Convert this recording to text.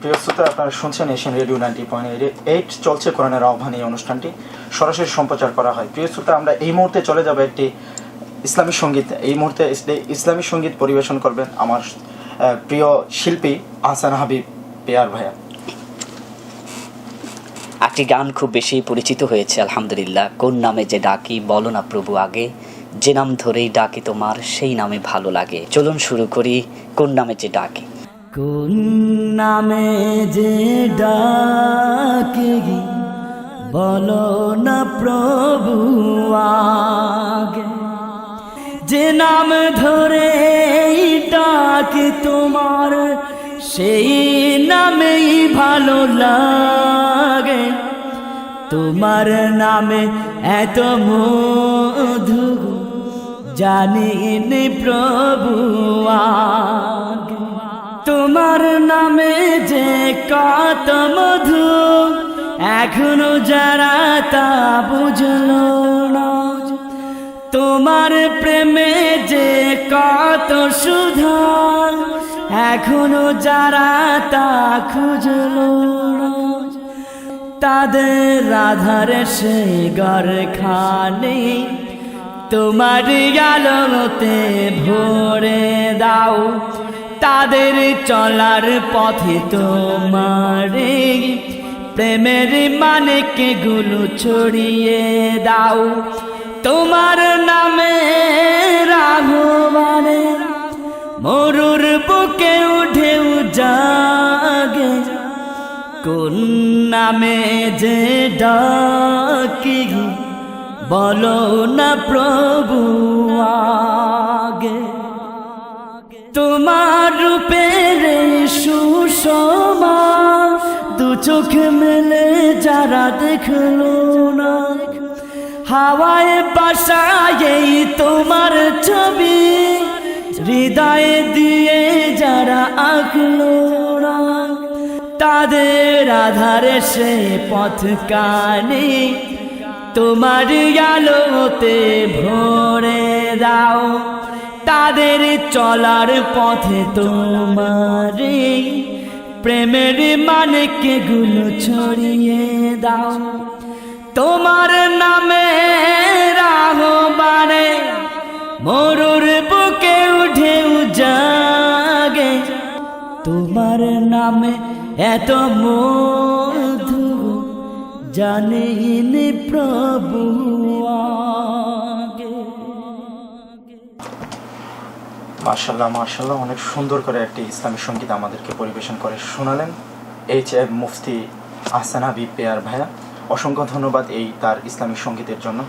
প্রিয় শ্রোতা আপনারা শুনছেন Asian radio ninety point eight. চলছে কোরআনের আহ্বান এই অনুষ্ঠানটি। সরাসরি সম্প্রচার করা হয়। প্রিয় শ্রোতা আমরা এই মুহূর্তে চলে যাব একটি ইসলামী সংগীত। এই মুহূর্তে ইসলামী সংগীত পরিবেশন করবেন আমার প্রিয় শিল্পী আহসান হাবিব পেয়ার ভাইয়া। একটি গান খুব বেশি পরিচিত হয়েছে, আলহামদুলিল্লাহ। কোন নামে যে ডাকি, বলো না প্রভু আগে। যে নাম ধরেই ডাকি তোমার, সেই নামে ভালো লাগে। চলুন শুরু করি, কোন নামে যে ডাকি। কোন নামে যে ডাকি বলো না প্রভু আগে। যে নাম ধরে ডাকি তোমার, সেই নামেই ভালো লাগে। তোমার নামে এত মধু জানিনি প্রভু আগে। তোমার নামে যে কত মধু, এখনও যারা তা বুঝলো না। তোমার প্রেমে যে কত সুধা এখনও যারা তা খুঁজলো তাদের আধারে সে ঘর খানে তোমার আলোতে ভরে দাও। তাদের চলার পথে তোমার প্রেমের মানেকে গুলো ছড়িয়ে দাও। তোমার নামে রাঘবানে মরুর বুকে উঠে জাগে। কোন নামে যে ডাকি বলো না প্রভু আগে। তোমার রূপের সুষমা দু চোখ মেলে যারা দেখল না। হাওয়ায় বাসায় তোমার ছবি, হৃদয়ে দিয়ে যারা আঁকলো না। তাদের আধারে সে পথ কানে, তোমার আলোতে ভরে দাও। তাদের চলার পথে তোমার। প্রেমের মানকে গুলো ছড়িয়ে দাও। তোমার নামে রাহবানে মরুর বুকে উঠে জাগে তোমার নামে এত মধু জানিনি প্রভু মার্শাল্লাহ মার্শাল্লাহ অনেক সুন্দর করে একটি ইসলামী সংগীত আমাদেরকে পরিবেশন করে শোনালেন এইচ এফ মুফতি আহসান হাবিব পেয়ার ভাইয়া। অসংখ্য ধন্যবাদ এই তার ইসলামী সঙ্গীতের জন্য।